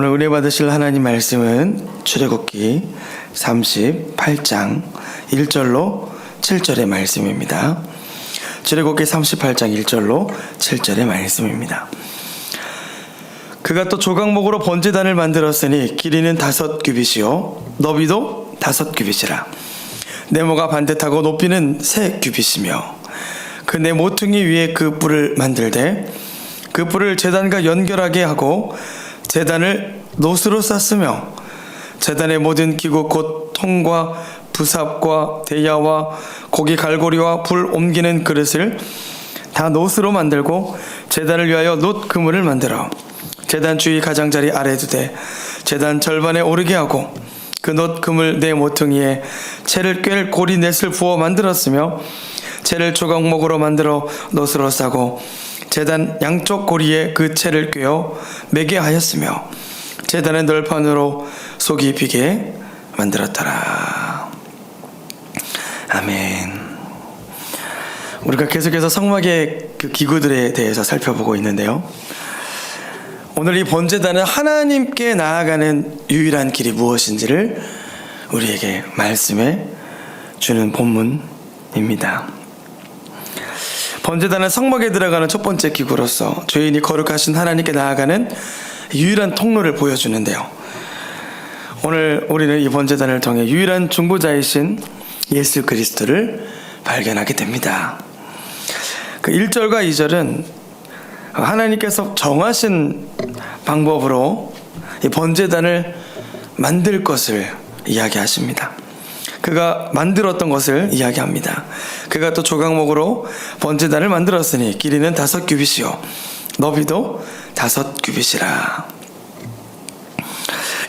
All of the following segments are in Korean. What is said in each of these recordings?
오늘 은혜 받으실 하나님 말씀은 출애굽기 38장 1절로 7절의 말씀입니다. 출애굽기 38장 1절로 7절의 말씀입니다. 그가 또 조각목으로 번제단을 만들었으니 길이는 다섯 규빗이요 너비도 다섯 규빗이라 네모가 반듯하고 높이는 세 규빗이며 그 네 모퉁이 위에 그 뿔을 만들되 그 뿔을 제단과 연결하게 하고 제단을 노스로 쌌으며 제단의 모든 기구 곧 통과 부삽과 대야와 고기 갈고리와 불 옮기는 그릇을 다 노스로 만들고 제단을 위하여 놋 그물을 만들어 제단 주위 가장자리 아래 두되 제단 절반에 오르게 하고 그놋 그물 네 모퉁이에 채를 꿰 고리 넷을 부어 만들었으며 채를 조각목으로 만들어 놋으로 싸고 제단 양쪽 고리에 그 채를 꿰어 매게 하였으며 제단의 널판으로 속이 비게 만들었더라. 아멘. 우리가 계속해서 성막의 그 기구들에 대해서 살펴보고 있는데요. 오늘 이 번제단은 하나님께 나아가는 유일한 길이 무엇인지를 우리에게 말씀해 주는 본문입니다. 번제단은 성막에 들어가는 첫 번째 기구로서 죄인이 거룩하신 하나님께 나아가는 유일한 통로를 보여주는데요. 오늘 우리는 이 번제단을 통해 유일한 중보자이신 예수 그리스도를 발견하게 됩니다. 그 1절과 2절은 하나님께서 정하신 방법으로 이 번제단을 만들 것을 이야기하십니다. 그가 만들었던 것을 이야기합니다. 그가 또 조각목으로 번제단을 만들었으니 길이는 다섯 규빗이요 너비도 다섯 규빗이라.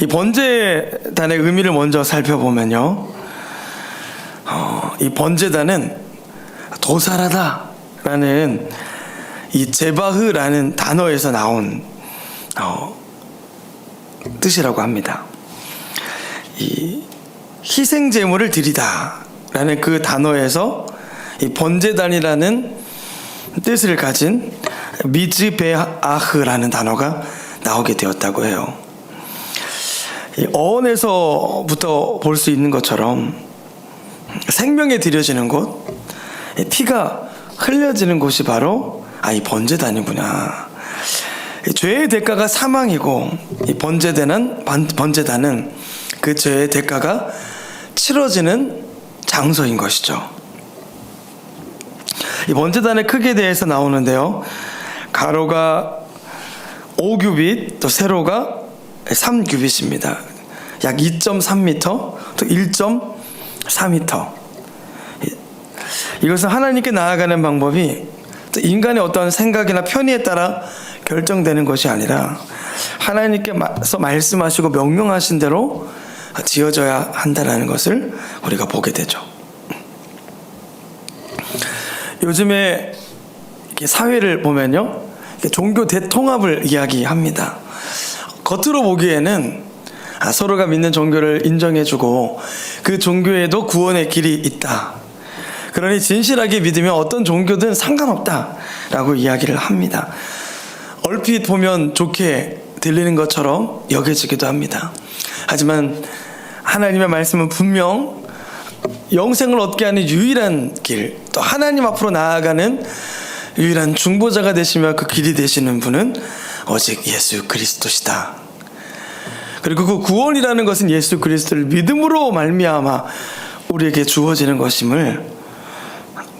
이 번제단의 의미를 먼저 살펴보면요, 어, 이 번제단은 도살하다라는 이 제바흐라는 단어에서 나온 어, 뜻이라고 합니다. 이 희생 제물을 드리다라는 그 단어에서 이 번제단이라는 뜻을 가진 미즈베아흐라는 단어가 나오게 되었다고 해요. 이 어원에서부터 볼 수 있는 것처럼 생명에 들여지는 곳, 이 피가 흘려지는 곳이 바로 아 이 번제단이구나. 이 죄의 대가가 사망이고 이 번제단은 번제단은 그 죄의 대가가 치러지는 장소인 것이죠. 이 번제단의 크기에 대해서 나오는데요. 가로가 5규빗, 또 세로가 3규빗입니다. 약 2.3m, 또 1.4m. 이것은 하나님께 나아가는 방법이 인간의 어떤 생각이나 편의에 따라 결정되는 것이 아니라 하나님께서 말씀하시고 명령하신 대로 지어져야 한다는 것을 우리가 보게 되죠. 요즘에 사회를 보면요, 종교 대통합을 이야기합니다. 겉으로 보기에는 아, 서로가 믿는 종교를 인정해주고 그 종교에도 구원의 길이 있다. 그러니 진실하게 믿으면 어떤 종교든 상관없다라고 이야기를 합니다. 얼핏 보면 좋게 들리는 것처럼 여겨지기도 합니다. 하지만 하나님의 말씀은 분명 영생을 얻게 하는 유일한 길, 또 하나님 앞으로 나아가는 유일한 중보자가 되시며 그 길이 되시는 분은 오직 예수 그리스도시다. 그리고 그 구원이라는 것은 예수 그리스도를 믿음으로 말미암아 우리에게 주어지는 것임을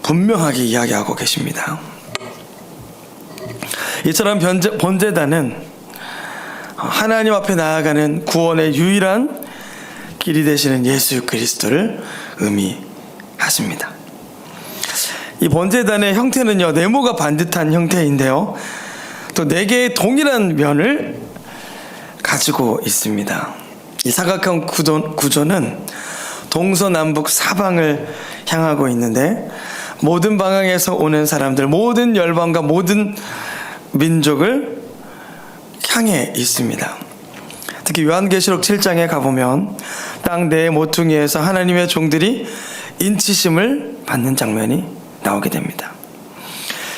분명하게 이야기하고 계십니다. 이처럼 번제, 번제단은 하나님 앞에 나아가는 구원의 유일한 길이 되시는 예수 그리스도를 의미하십니다. 이 번제단의 형태는요 네모가 반듯한 형태인데요 또 네 개의 동일한 면을 가지고 있습니다. 이 사각형 구조, 구조는 동서남북 사방을 향하고 있는데 모든 방향에서 오는 사람들, 모든 열방과 모든 민족을 향해 있습니다. 특히 요한계시록 7장에 가보면 땅 내 모퉁이에서 하나님의 종들이 인치심을 받는 장면이 나오게 됩니다.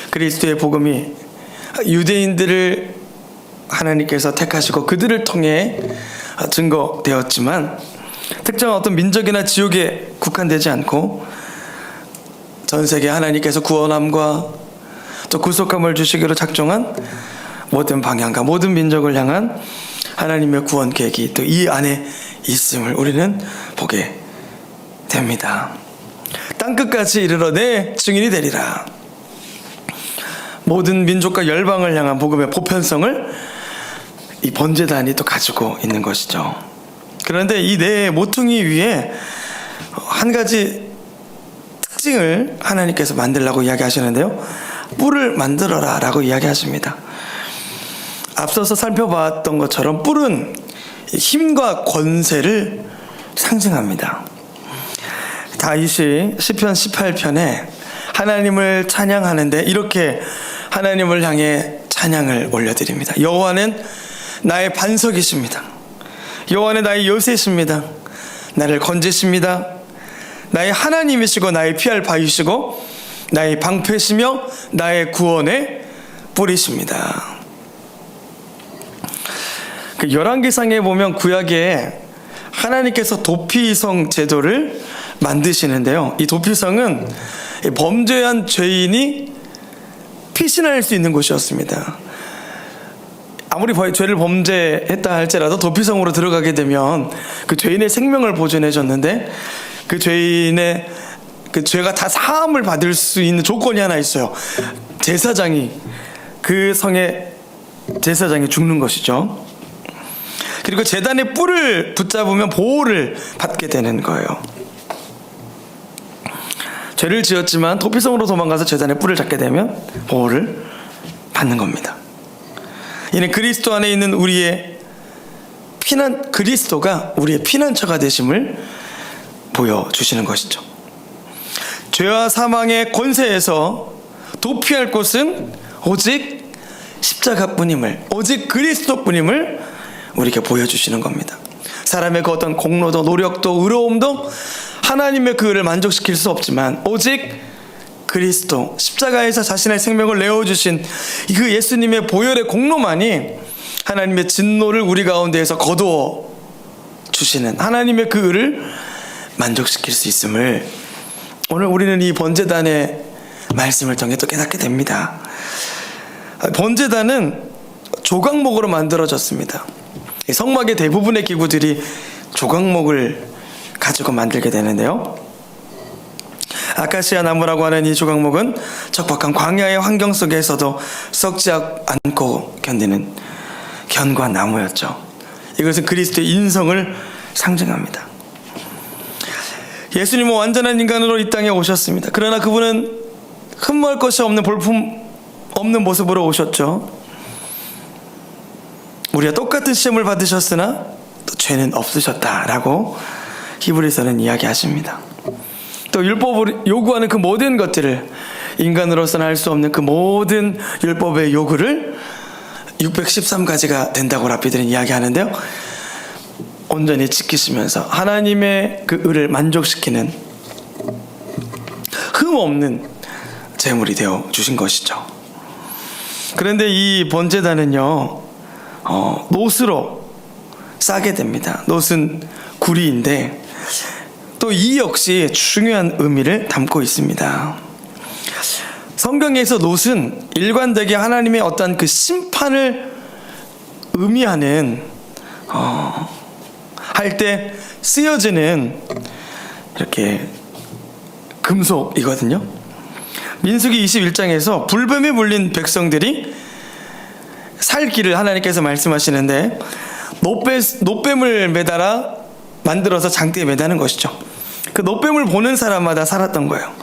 그리스도의 복음이 유대인들을 하나님께서 택하시고 그들을 통해 증거되었지만 특정한 어떤 민족이나 지역에 국한되지 않고 전 세계 하나님께서 구원함과 또 구속함을 주시기로 작정한 모든 방향과 모든 민족을 향한 하나님의 구원 계획이 또 이 안에 있음을 우리는 보게 됩니다. 땅 끝까지 이르러 내 증인이 되리라. 모든 민족과 열방을 향한 복음의 보편성을 이 번제단이 또 가지고 있는 것이죠. 그런데 이네 모퉁이 위에 한 가지 특징을 하나님께서 만들라고 이야기하시는데요. 뿔을 만들어라 라고 이야기하십니다. 앞서서 살펴봤던 것처럼 뿔은 힘과 권세를 상징합니다. 다윗이 시편 18편에 하나님을 찬양하는데 이렇게 하나님을 향해 찬양을 올려드립니다. 여호와는 나의 반석이십니다. 여호와는 나의 요새십니다. 나를 건지십니다. 나의 하나님이시고 나의 피할 바위시고 나의 방패시며 나의 구원의 뿌리십니다. 그 열왕기상에 보면 구약에 하나님께서 도피성 제도를 만드시는데요. 이 도피성은 범죄한 죄인이 피신할 수 있는 곳이었습니다. 아무리 범- 죄를 범죄했다 할지라도 도피성으로 들어가게 되면 그 죄인의 생명을 보존해 줬는데 그 죄인의 그 죄가 다 사함을 받을 수 있는 조건이 하나 있어요. 제사장이 그 성의 제사장이 죽는 것이죠. 그리고 재단의 뿔을 붙잡으면 보호를 받게 되는 거예요. 죄를 지었지만 도피성으로 도망가서 재단의 뿔을 잡게 되면 보호를 받는 겁니다. 이는 그리스도 안에 있는 우리의 피난 그리스도가 우리의 피난처가 되심을 보여주시는 것이죠. 죄와 사망의 권세에서 도피할 곳은 오직 십자가뿐임을 오직 그리스도뿐임을 우리에게 보여주시는 겁니다. 사람의 그 어떤 공로도 노력도 의로움도 하나님의 그 의를 만족시킬 수 없지만 오직 그리스도 십자가에서 자신의 생명을 내어 주신 그 예수님의 보혈의 공로만이 하나님의 진노를 우리 가운데에서 거두어 주시는 하나님의 그 의를 만족시킬 수 있음을 오늘 우리는 이 번제단의 말씀을 통해 또 깨닫게 됩니다. 번제단은 조각목으로 만들어졌습니다. 이 성막의 대부분의 기구들이 조각목을 가지고 만들게 되는데요. 아카시아 나무라고 하는 이 조각목은 척박한 광야의 환경 속에서도 썩지 않고 견디는 견고한 나무였죠. 이것은 그리스도의 인성을 상징합니다. 예수님은 완전한 인간으로 이 땅에 오셨습니다. 그러나 그분은 흠모할 것이 없는 볼품 없는 모습으로 오셨죠. 우리가 똑같은 시험을 받으셨으나 또 죄는 없으셨다라고 히브리서는 이야기하십니다. 또 율법을 요구하는 그 모든 것들을 인간으로서는 할 수 없는 그 모든 율법의 요구를 613가지가 된다고 라피들은 이야기하는데요. 온전히 지키시면서 하나님의 그 의를 만족시키는 흠 없는 제물이 되어 주신 것이죠. 그런데 이 번제단은요, 어, 노스로 싸게 됩니다. 노스는 구리인데 또 이 역시 중요한 의미를 담고 있습니다. 성경에서 놋은 일관되게 하나님의 어떤 그 심판을 의미하는 어, 할 때 쓰여지는 이렇게 금속이거든요. 민수기 21장에서 불뱀에 물린 백성들이 살 길을 하나님께서 말씀하시는데 노뱀, 노뱀을 매달아 만들어서 장대에 매다는 것이죠. 그 노뱀을 보는 사람마다 살았던 거예요.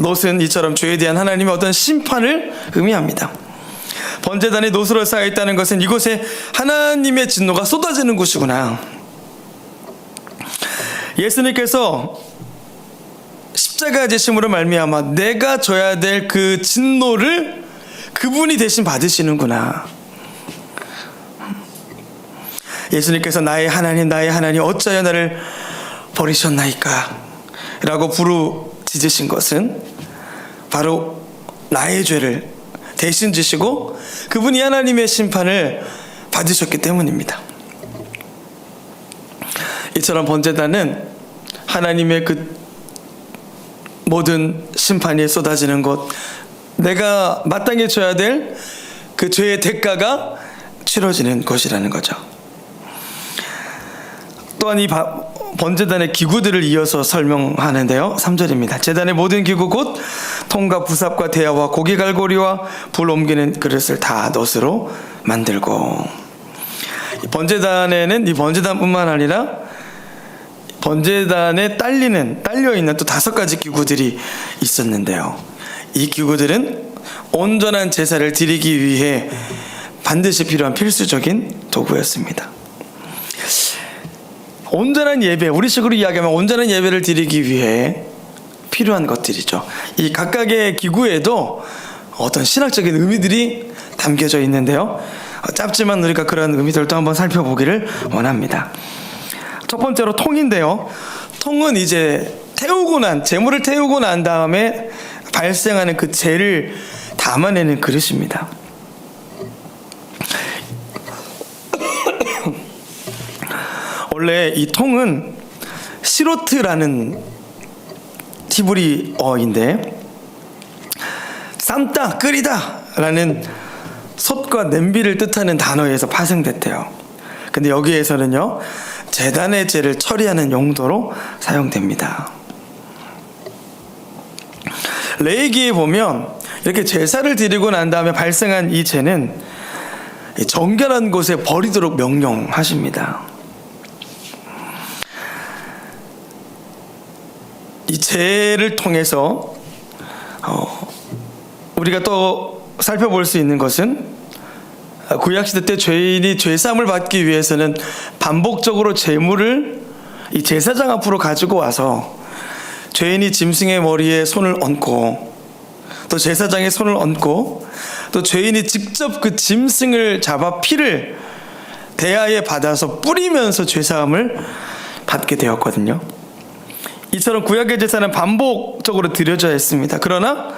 노은 이처럼 죄에 대한 하나님의 어떤 심판을 의미합니다. 번제단이 노스로 쌓여 있다는 것은 이곳에 하나님의 진노가 쏟아지는 곳이구나. 예수님께서 십자가 지심으로 말미암아 내가 져야 될 그 진노를 그분이 대신 받으시는구나. 예수님께서 나의 하나님 나의 하나님 어찌하여 나를 버리셨나이까 라고 부르짖으신 것은 바로 나의 죄를 대신 지시고 그분이 하나님의 심판을 받으셨기 때문입니다. 이처럼 번제단은 하나님의 그 모든 심판이 쏟아지는 곳, 내가 마땅히 줘야 될 그 죄의 대가가 치러지는 곳이라는 거죠. 또한 이 바- 번제단의 기구들을 이어서 설명하는데요. 3절입니다. 제단의 모든 기구 곧 통과 부삽과 대야와 고기 갈고리와 불 옮기는 그릇을 다 놋으로 만들고 이 번제단에는 이 번제단뿐만 아니라 번제단에 딸리는 딸려 있는 또 다섯 가지 기구들이 있었는데요. 이 기구들은 온전한 제사를 드리기 위해 반드시 필요한 필수적인 도구였습니다. 온전한 예배, 우리식으로 이야기하면 온전한 예배를 드리기 위해 필요한 것들이죠. 이 각각의 기구에도 어떤 신학적인 의미들이 담겨져 있는데요. 어, 짧지만 우리가 그런 의미들도 한번 살펴보기를 원합니다. 첫 번째로 통인데요. 통은 이제 태우고 난 재물을 태우고 난 다음에 발생하는 그 재를 담아내는 그릇입니다. 원래 이 통은 시로트라는 티브리어인데 삶다 끓이다라는 솥과 냄비를 뜻하는 단어에서 파생됐대요. 근데 여기에서는요 재단의 죄를 처리하는 용도로 사용됩니다. 레이기에 보면 이렇게 제사를 드리고 난 다음에 발생한 이 죄는 이 정결한 곳에 버리도록 명령하십니다. 이 죄를 통해서 어, 우리가 또 살펴볼 수 있는 것은 구약 시대 때 죄인이 죄사함을 받기 위해서는 반복적으로 재물을 이 제사장 앞으로 가지고 와서 죄인이 짐승의 머리에 손을 얹고 또 제사장의 손을 얹고 또 죄인이 직접 그 짐승을 잡아 피를 대야에 받아서 뿌리면서 죄사함을 받게 되었거든요. 이처럼 구약의 제사는 반복적으로 드려져야 했습니다. 그러나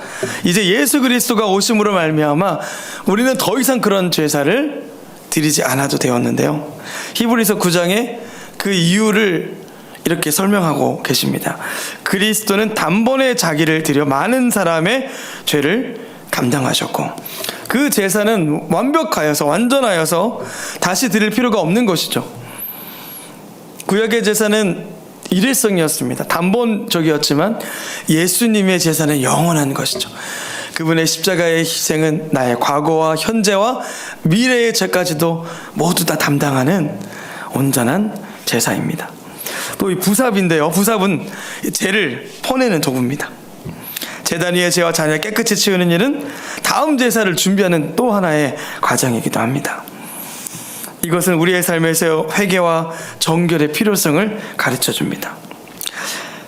이제 예수 그리스도가 오심으로 말미암아 우리는 더 이상 그런 제사를 드리지 않아도 되었는데요. 히브리서 9장에 그 이유를 이렇게 설명하고 계십니다. 그리스도는 단번에 자기를 드려 많은 사람의 죄를 감당하셨고 그 제사는 완벽하여서 완전하여서 다시 드릴 필요가 없는 것이죠. 구약의 제사는 일회성이었습니다. 단본적이었지만 예수님의 제사는 영원한 것이죠. 그분의 십자가의 희생은 나의 과거와 현재와 미래의 죄까지도 모두 다 담당하는 온전한 제사입니다. 또 이 부삽인데요. 부삽은 죄를 퍼내는 도구입니다. 제단 위의 죄와 잔을 깨끗이 치우는 일은 다음 제사를 준비하는 또 하나의 과정이기도 합니다. 이것은 우리의 삶에서 회개와 정결의 필요성을 가르쳐 줍니다.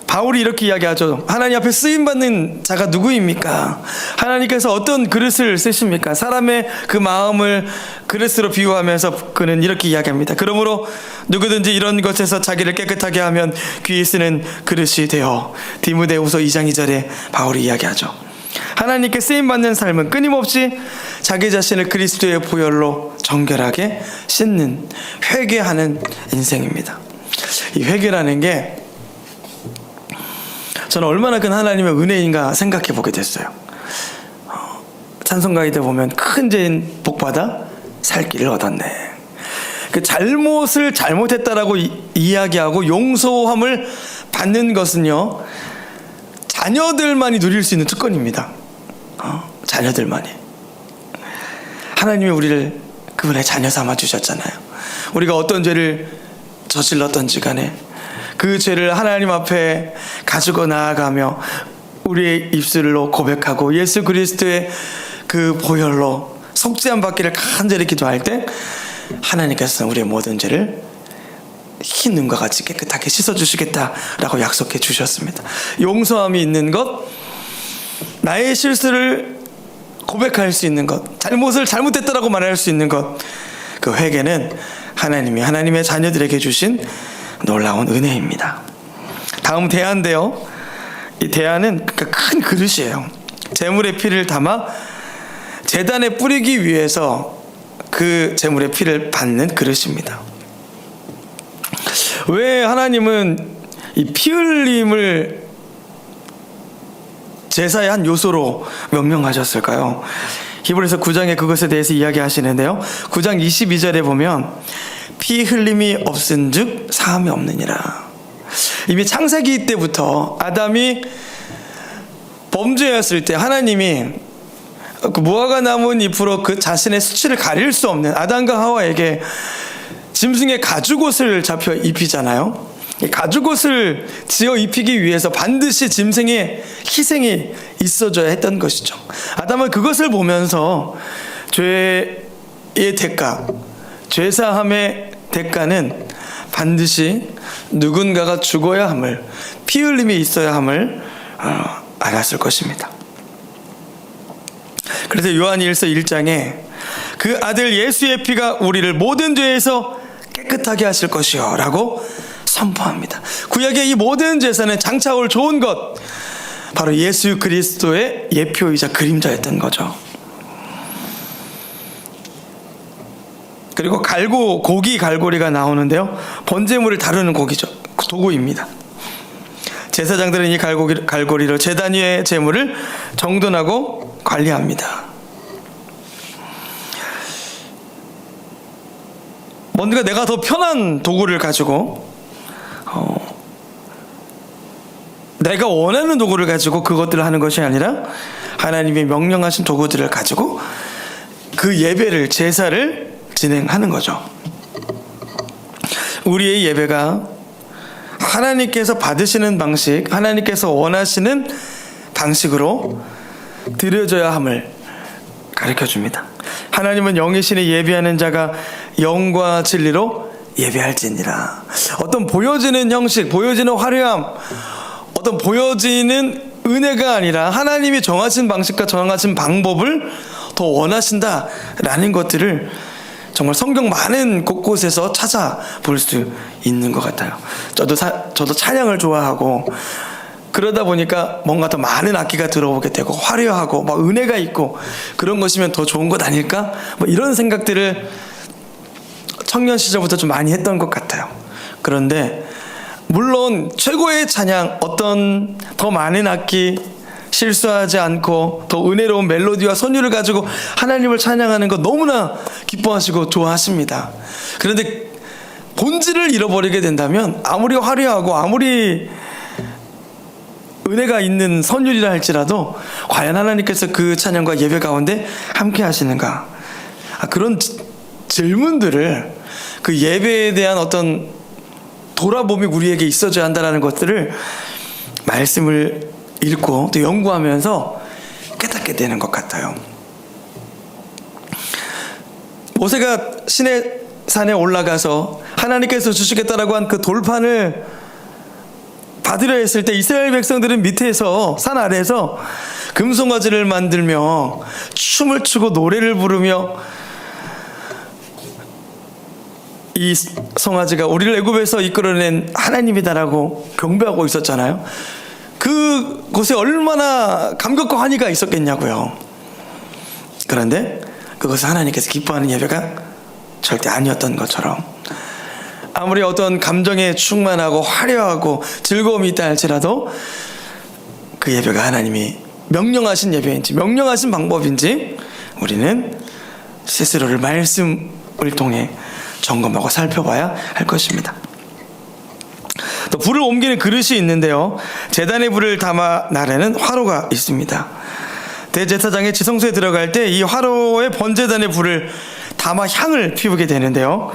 바울이 이렇게 이야기하죠. 하나님 앞에 쓰임 받는 자가 누구입니까? 하나님께서 어떤 그릇을 쓰십니까? 사람의 그 마음을 그릇으로 비유하면서 그는 이렇게 이야기합니다. 그러므로 누구든지 이런 것에서 자기를 깨끗하게 하면 귀에 쓰는 그릇이 되어 디모데후서 2장 2절에 바울이 이야기하죠. 하나님께 쓰임 받는 삶은 끊임없이 자기 자신을 그리스도의 보혈로 정결하게 씻는 회개하는 인생입니다. 이 회개라는 게 저는 얼마나 큰 하나님의 은혜인가 생각해 보게 됐어요. 어, 찬송 가이들 보면 큰 죄인 복받아 살 길을 얻었네. 그 잘못을 잘못했다라고 이, 이야기하고 용서함을 받는 것은요 자녀들만이 누릴 수 있는 특권입니다. 어, 자녀들만이. 하나님이 우리를 그분의 자녀 삼아 주셨잖아요. 우리가 어떤 죄를 저질렀던지 간에 그 죄를 하나님 앞에 가지고 나아가며 우리의 입술로 고백하고 예수 그리스도의 그 보혈로 속죄함 받기를 간절히 기도할 때 하나님께서는 우리의 모든 죄를 흰 눈과 같이 깨끗하게 씻어 주시겠다라고 약속해 주셨습니다. 용서함이 있는 것, 나의 실수를 고백할 수 있는 것, 잘못을 잘못했다라고 말할 수 있는 것, 그 회개는 하나님이 하나님의 자녀들에게 주신 놀라운 은혜입니다. 다음 대안인데요. 이 대안은 큰 그릇이에요. 재물의 피를 담아 재단에 뿌리기 위해서 그 제물의 피를 받는 그릇입니다. 왜 하나님은 이 피 흘림을 제사의 한 요소로 명명하셨을까요? 히브리서 9장에 그것에 대해서 이야기하시는데요. 9장 22절에 보면 피 흘림이 없은즉 사함이 없느니라. 이미 창세기 때부터 아담이 범죄였을 때 하나님이 그 무화과 나무 잎으로 그 자신의 수치를 가릴 수 없는 아담과 하와에게 짐승의 가죽옷을 잡혀 입히잖아요. 이 가죽 옷을 지어 입히기 위해서 반드시 짐승의 희생이 있어줘야 했던 것이죠. 아담은 그것을 보면서 죄의 대가, 죄사함의 대가는 반드시 누군가가 죽어야 함을, 피 흘림이 있어야 함을 어, 알았을 것입니다. 그래서 요한 1서 1장에 그 아들 예수의 피가 우리를 모든 죄에서 깨끗하게 하실 것이요 라고 선포합니다. 구약의 이 모든 제사는 장차 올 좋은 것 바로 예수 그리스도의 예표이자 그림자였던 거죠. 그리고 갈고 고기 갈고리가 나오는데요. 번제물을 다루는 고기죠. 도구입니다. 제사장들은 이 갈고기, 갈고리로 제단 위의 제물을 정돈하고 관리합니다. 뭔가 내가 더 편한 도구를 가지고 어, 내가 원하는 도구를 가지고 그것들을 하는 것이 아니라 하나님이 명령하신 도구들을 가지고 그 예배를 제사를 진행하는 거죠. 우리의 예배가 하나님께서 받으시는 방식, 하나님께서 원하시는 방식으로 드려져야 함을 가르쳐 줍니다. 하나님은 영이신이 예배하는 자가 영과 진리로 예배할지니라. 어떤 보여지는 형식, 보여지는 화려함, 어떤 보여지는 은혜가 아니라 하나님이 정하신 방식과 정하신 방법을 더 원하신다라는 것들을 정말 성경 많은 곳곳에서 찾아볼 수 있는 것 같아요. 저도 사, 저도 찬양을 좋아하고 그러다 보니까 뭔가 더 많은 악기가 들어오게 되고 화려하고 막 은혜가 있고 그런 것이면 더 좋은 것 아닐까? 뭐 이런 생각들을 청년 시절부터 좀 많이 했던 것 같아요. 그런데 물론 최고의 찬양 어떤 더 많은 악기 실수하지 않고 더 은혜로운 멜로디와 선율을 가지고 하나님을 찬양하는 것 너무나 기뻐하시고 좋아하십니다. 그런데 본질을 잃어버리게 된다면 아무리 화려하고 아무리 은혜가 있는 선율이라 할지라도 과연 하나님께서 그 찬양과 예배 가운데 함께 하시는가? 아, 그런 지- 질문들을 그 예배에 대한 어떤 돌아봄이 우리에게 있어져야 한다는 것들을 말씀을 읽고 또 연구하면서 깨닫게 되는 것 같아요. 모세가 신의 산에 올라가서 하나님께서 주시겠다라고 한 그 돌판을 받으려 했을 때 이스라엘 백성들은 밑에서 산 아래에서 금송아지를 만들며 춤을 추고 노래를 부르며 이 송아지가 우리를 애굽에서 이끌어낸 하나님이다라고 경배하고 있었잖아요. 그 곳에 얼마나 감격과 환희가 있었겠냐고요. 그런데 그것을 하나님께서 기뻐하는 예배가 절대 아니었던 것처럼 아무리 어떤 감정에 충만하고 화려하고 즐거움이 있다 할지라도 그 예배가 하나님이 명령하신 예배인지 명령하신 방법인지 우리는 스스로를 말씀을 통해 점검하고 살펴봐야 할 것입니다. 또 불을 옮기는 그릇이 있는데요. 재단의 불을 담아 나르는 화로가 있습니다. 대제사장의 지성소에 들어갈 때 이 화로의 번제단의 불을 담아 향을 피우게 되는데요.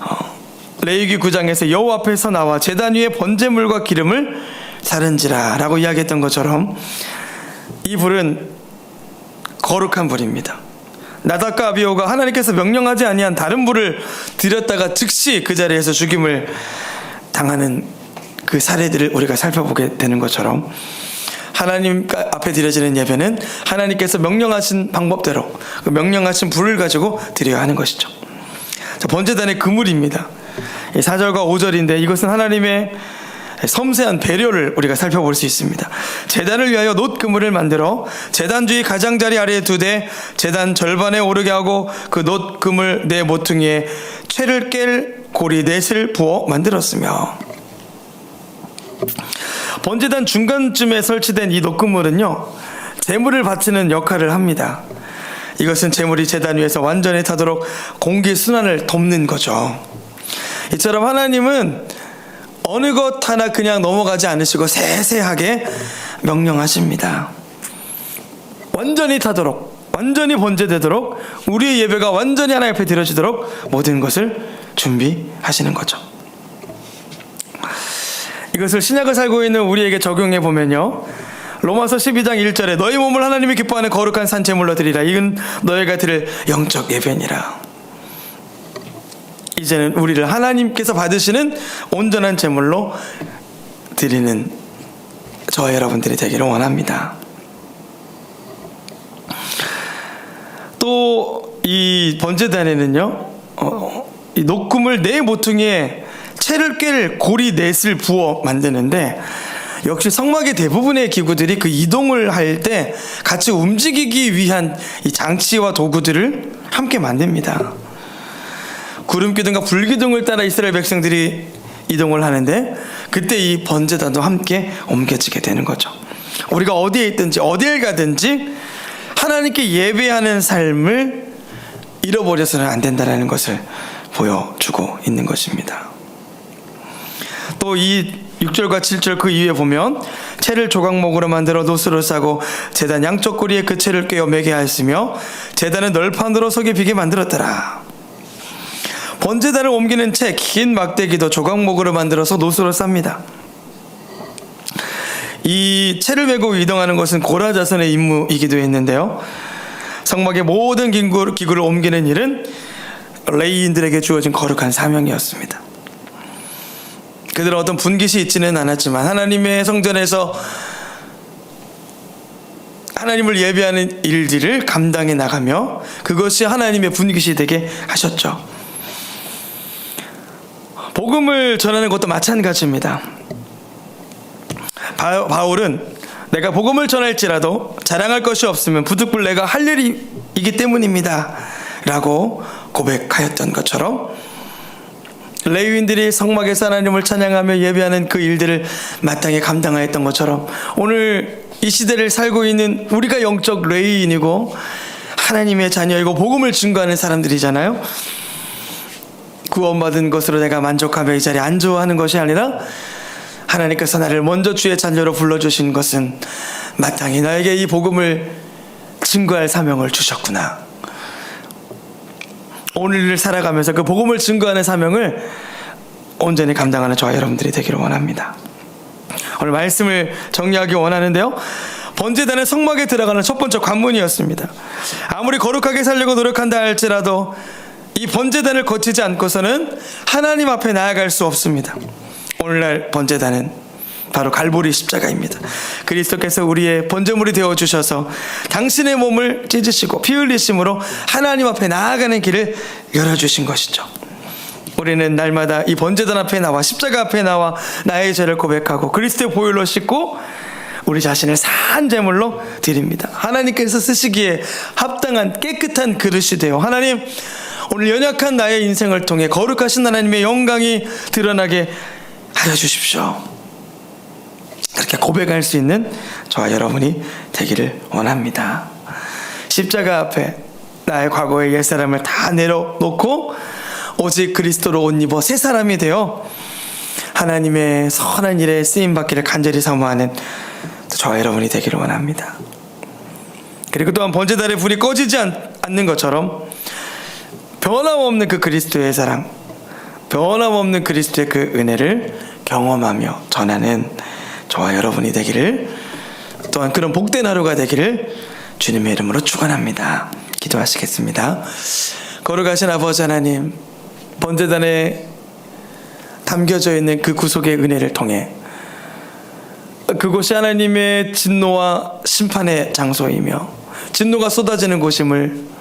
어, 레위기 9장에서 여호와 앞에서 나와 제단 위에 번제물과 기름을 사른지라라고 이야기했던 것처럼 이 불은 거룩한 불입니다. 나답과 아비오가 하나님께서 명령하지 아니한 다른 불을 들였다가 즉시 그 자리에서 죽임을 당하는 그 사례들을 우리가 살펴보게 되는 것처럼 하나님 앞에 드려지는 예배는 하나님께서 명령하신 방법대로 그 명령하신 불을 가지고 드려야 하는 것이죠. 자, 번제단의 그물입니다. 4절과 5절인데 이것은 하나님의 섬세한 배려를 우리가 살펴볼 수 있습니다. 재단을 위하여 놋 그물을 만들어 재단 주위 가장자리 아래에 두되 재단 절반에 오르게 하고 그 놋 그물 네 모퉁이에 채를 깰 고리 넷을 부어 만들었으며 번제단 중간쯤에 설치된 이 녹그물은요 재물을 바치는 역할을 합니다. 이것은 재물이 재단 위에서 완전히 타도록 공기 순환을 돕는 거죠. 이처럼 하나님은 어느 것 하나 그냥 넘어가지 않으시고 세세하게 명령하십니다. 완전히 타도록, 완전히 번제되도록, 우리의 예배가 완전히 하나님 앞에 드려지도록 모든 것을 준비하시는 거죠. 이것을 신약을 살고 있는 우리에게 적용해 보면요. 로마서 12장 1절에 너희 몸을 하나님이 기뻐하는 거룩한 산재물로 드리라. 이건 너희가 드릴 영적 예배니라. 이제는 우리를 하나님께서 받으시는 온전한 제물로 드리는 저와 여러분들이 되기를 원합니다. 또 이 번제단에는요, 어, 이 녹금을 네 모퉁이에 채를 깰 고리 넷을 부어 만드는데 역시 성막의 대부분의 기구들이 그 이동을 할 때 같이 움직이기 위한 이 장치와 도구들을 함께 만듭니다. 구름 기둥과 불 기둥을 따라 이스라엘 백성들이 이동을 하는데 그때 이 번제단도 함께 옮겨지게 되는 거죠. 우리가 어디에 있든지 어디에 가든지 하나님께 예배하는 삶을 잃어버려서는 안 된다라는 것을 보여주고 있는 것입니다. 또 이 6절과 7절 그 이후에 보면 채를 조각목으로 만들어 노스로 싸고 재단 양쪽 꼬리에 그 채를 꿰어 매게 하였으며 재단은 널판으로 속에 비게 만들었더라. 번제단을 옮기는 채 긴 막대기도 조각목으로 만들어서 노스로 쌉니다. 이 채를 메고 이동하는 것은 고라자선의 임무이기도 했는데요. 성막의 모든 기구, 기구를 옮기는 일은 레이인들에게 주어진 거룩한 사명이었습니다. 그들은 어떤 분깃이 있지는 않았지만 하나님의 성전에서 하나님을 예배하는 일들을 감당해 나가며 그것이 하나님의 분깃이 되게 하셨죠. 복음을 전하는 것도 마찬가지입니다. 바, 바울은 내가 복음을 전할지라도 자랑할 것이 없으면 부득불 내가 할 일이기 때문입니다. 라고 고백하였던 것처럼 레위인들이 성막에서 하나님을 찬양하며 예배하는 그 일들을 마땅히 감당하였던 것처럼 오늘 이 시대를 살고 있는 우리가 영적 레위인이고 하나님의 자녀이고 복음을 증거하는 사람들이잖아요. 구원받은 것으로 내가 만족하며 이 자리에 안주하는 것이 아니라 하나님께서 나를 먼저 주의 자녀로 불러주신 것은 마땅히 나에게 이 복음을 증거할 사명을 주셨구나. 오늘을 살아가면서 그 복음을 증거하는 사명을 온전히 감당하는 저와 여러분들이 되기를 원합니다. 오늘 말씀을 정리하기 원하는데요. 번제단은 성막에 들어가는 첫 번째 관문이었습니다. 아무리 거룩하게 살려고 노력한다 할지라도 이 번제단을 거치지 않고서는 하나님 앞에 나아갈 수 없습니다. 오늘날 번제단은 바로 갈보리 십자가입니다. 그리스도께서 우리의 번제물이 되어 주셔서 당신의 몸을 찢으시고 피 흘리심으로 하나님 앞에 나아가는 길을 열어 주신 것이죠. 우리는 날마다 이 번제단 앞에 나와 십자가 앞에 나와 나의 죄를 고백하고 그리스도의 보혈로 씻고 우리 자신을 산 제물로 드립니다. 하나님께서 쓰시기에 합당한 깨끗한 그릇이 되어 하나님 오늘 연약한 나의 인생을 통해 거룩하신 하나님의 영광이 드러나게 하여 주십시오. 그렇게 고백할 수 있는 저와 여러분이 되기를 원합니다. 십자가 앞에 나의 과거의 옛사람을 다 내려놓고 오직 그리스도로 옷 입어 새 사람이 되어 하나님의 선한 일에 쓰임 받기를 간절히 사모하는 저와 여러분이 되기를 원합니다. 그리고 또한 번제달의 불이 꺼지지 않, 않는 것처럼 변함없는 그 그리스도의 사랑, 변함없는 그리스도의 그 은혜를 경험하며 전하는 저와 여러분이 되기를 또한 그런 복된 하루가 되기를 주님의 이름으로 축원합니다. 기도하시겠습니다. 거룩하신 아버지 하나님, 번제단에 담겨져 있는 그 구속의 은혜를 통해 그곳이 하나님의 진노와 심판의 장소이며 진노가 쏟아지는 곳임을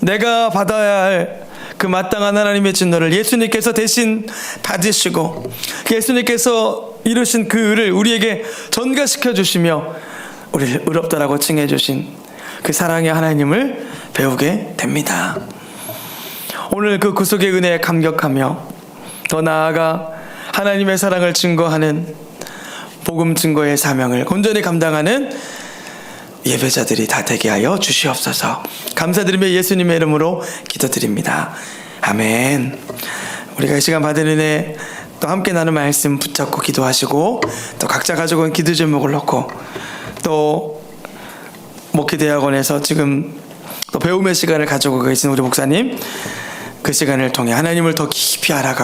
내가 받아야 할 그 마땅한 하나님의 진노를 예수님께서 대신 받으시고 예수님께서 이루신 그 의를 우리에게 전가시켜 주시며 우리를 의롭다라고 칭해 주신 그 사랑의 하나님을 배우게 됩니다. 오늘 그 구속의 은혜에 감격하며 더 나아가 하나님의 사랑을 증거하는 복음 증거의 사명을 온전히 감당하는 예배자들이 다 되게 하여 주시옵소서. 감사드리며 예수님의 이름으로 기도드립니다. 아멘. 우리가 이 시간 받은 은혜 또 함께 나눈 말씀 붙잡고 기도하시고 또 각자 가지고 온 기도 제목을 넣고 또 목회대학원에서 지금 또 배움의 시간을 가지고 계신 우리 목사님 그 시간을 통해 하나님을 더 깊이 알아가고